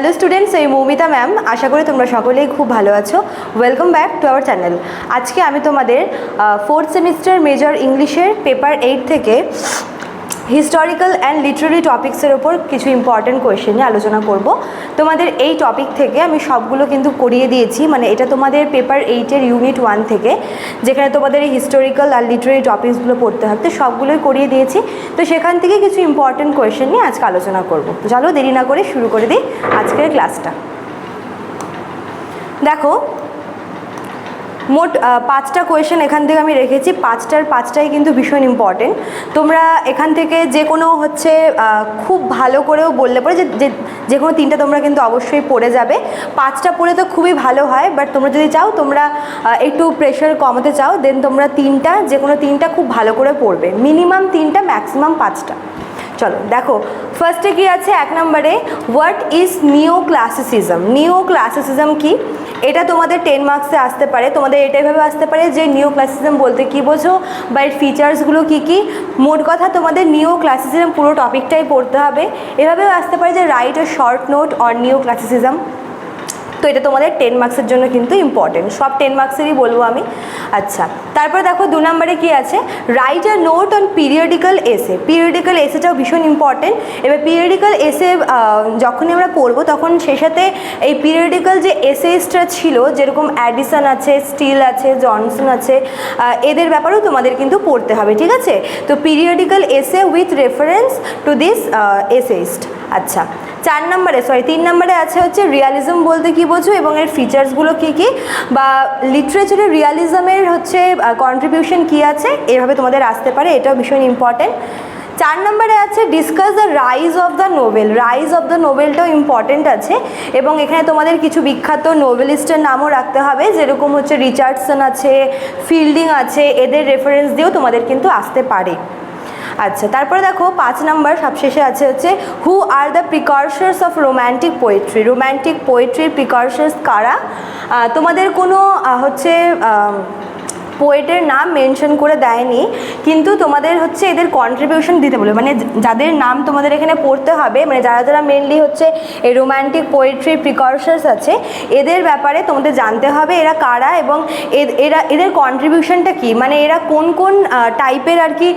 Hello students এই Moumita ma'am আশা করি তোমরা সকলেই খুব ভালো আছো। Welcome back to our channel আজকে আমি তোমাদের ফোর্থ সেমিস্টার মেজর ইংলিশের পেপার এইট থেকে হিস্টোরিক্যাল অ্যান্ড লিটারারি টপিক্সের ওপর কিছু ইম্পর্ট্যান্ট কোয়েশ্চেন নিয়ে আলোচনা করব। তোমাদের এই টপিক থেকে আমি সবগুলো কিন্তু করিয়ে দিয়েছি। মানে এটা তোমাদের পেপার এইটের ইউনিট ওয়ান থেকে, যেখানে তোমাদের এই হিস্টোরিক্যাল আর লিটারারি টপিক্সগুলো পড়তে হবে। তো সবগুলোই করিয়ে দিয়েছি। তো সেখান থেকে কিছু ইম্পর্ট্যান্ট কোয়েশ্চেন নিয়ে আজকে আলোচনা করব। চলো দেরি না করে শুরু করে দিই আজকের ক্লাসটা দেখো মোট পাঁচটা কোয়েশ্চেন এখান থেকে আমি রেখেছি। পাঁচটার পাঁচটাই কিন্তু ভীষণ ইম্পর্টেন্ট তোমরা এখান থেকে যে কোনো হচ্ছে খুব ভালো করেও বললে পরে যে- যে কোনো তিনটা তোমরা কিন্তু অবশ্যই পড়ে যাবে। পাঁচটা পড়ে তো খুবই ভালো হয় বাট তোমরা যদি চাও, তোমরা একটু প্রেশার কমাতে চাও দেন তোমরা তিনটা, যে কোনো তিনটা খুব ভালো করে পড়বে। মিনিমাম তিনটা ম্যাক্সিমাম পাঁচটা। চলো, দেখো ফার্স্টে কি আছে? এক নম্বরে what is neo classicism neo classicism কি? এটা তোমাদের টেন মার্কসে আসতে পারে। তোমাদের এটা এভাবে আসতে পারে যে নিও ক্লাসিজম বলতে কি বোঝো? বা এর ফিচার্সগুলো কী কী? মোট কথা তোমাদের নিও ক্লাসিসিজম পুরো টপিকটাই পড়তে হবে। এভাবেও আসতে পারে যে write a short note or neo classicism তো এটা তোমাদের টেন মার্কসের জন্য কিন্তু ইম্পর্টেন্ট সব টেন মার্কসেরই বলব আমি। আচ্ছা তারপরে দেখো দু নম্বরে কি আছে? Write a note on periodical essay periodical এসেটাও ভীষণ ইম্পর্টেন্ট এবার পিরিয়ডিক্যাল এসে যখনই আমরা পড়ব তখন সে সাথে এই পিরিয়ডিক্যাল যে এসেসটা ছিল, যেরকম অ্যাডিসন আছে স্টিল আছে জনসন আছে এদের ব্যাপারেও তোমাদের কিন্তু পড়তে হবে, ঠিক আছে? তো periodical essay with reference to this essayist আচ্ছা চার নম্বরে সরি তিন নম্বরে আছে হচ্ছে রিয়ালিজম বলতে কি বোঝো এবং এর ফিচার্সগুলো কী কী? বা লিটারেচারে রিয়ালিজমের হচ্ছে কন্ট্রিবিউশন কী আছে? এভাবে তোমাদের আসতে পারে, এটাও ভীষণ ইম্পর্ট্যান্ট চার নম্বরে আছে discuss the rise of the novel rise of the নোবেলটাও important আছে এবং এখানে তোমাদের কিছু বিখ্যাত নোবেলিস্টের নামও রাখতে হবে, যেরকম হচ্ছে রিচার্ডসন আছে ফিল্ডিং আছে, এদের রেফারেন্স দিয়েও তোমাদের কিন্তু আসতে পারে। আচ্ছা তারপরে দেখো পাঁচ নাম্বার সবশেষে আছে হচ্ছে who are the precursors of romantic poetry romantic পোয়েট্রির precursors কারা? তোমাদের কোনো হচ্ছে পোয়েটের নাম মেনশন করে দেয়নি, কিন্তু তোমাদের হচ্ছে এদের কন্ট্রিবিউশন দিতে বলে মানে যাদের নাম তোমাদের এখানে পড়তে হবে মানে যারা যারা মেনলি হচ্ছে এই রোম্যান্টিক পোয়েট্রি প্রিকর্সার্স আছে, এদের ব্যাপারে তোমাদের জানতে হবে এরা কারা এবং এরা এদের কন্ট্রিবিউশনটা কি? মানে এরা কোন কোন টাইপের আর কি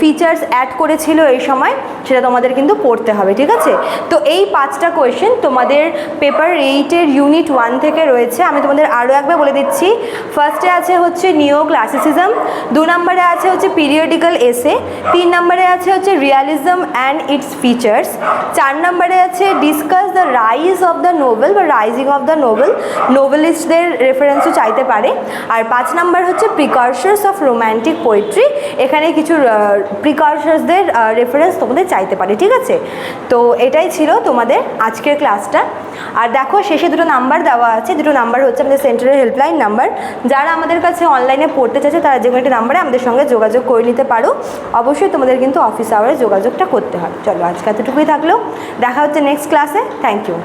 ফিচার্স অ্যাড করেছিল এই সময়, সেটা তোমাদের কিন্তু পড়তে হবে, ঠিক আছে? তো এই পাঁচটা কোয়েশ্চেন তোমাদের পেপার এইটের ইউনিট ওয়ান থেকে রয়েছে। আমি তোমাদের আরও একবার বলে দিচ্ছি। ফার্স্টে আছে হচ্ছে নিও ক্লাসিসিজম দু নম্বরে আছে হচ্ছে পিরিয়ডিক্যাল এসে তিন নম্বরে আছে হচ্ছে রিয়ালিজম অ্যান্ড ইটস ফিচার্স চার নম্বরে আছে discuss the rise of the novel বা রাইজিং অফ দ্য নোবেল নোবেলিস্টদের রেফারেন্সও চাইতে পারে, আর পাঁচ নাম্বার হচ্ছে প্রিকর্সার্স অফ রোম্যান্টিক পোয়েট্রি এখানে কিছু প্রিকর্সার্সদের রেফারেন্স তোমাদের চাইতে পারে, ঠিক আছে? তো এটাই ছিল তোমাদের আজকের ক্লাসটা আর দেখো, শেষে দুটো নাম্বার দেওয়া আছে, দুটো নাম্বার হচ্ছে আমাদের সেন্টারের হেল্পলাইন নাম্বার যারা আমাদের কাছে অনলাইনে পড়তে চাইছে, তারা যে কোনো একটি নাম্বারে আমাদের সঙ্গে যোগাযোগ করে নিতে পারো। অবশ্যই তোমাদের কিন্তু অফিস আওয়ারে যোগাযোগটা করতে হবে। চলো আজকে এতটুকুই থাকল। দেখা হচ্ছে নেক্সট ক্লাসে থ্যাংক ইউ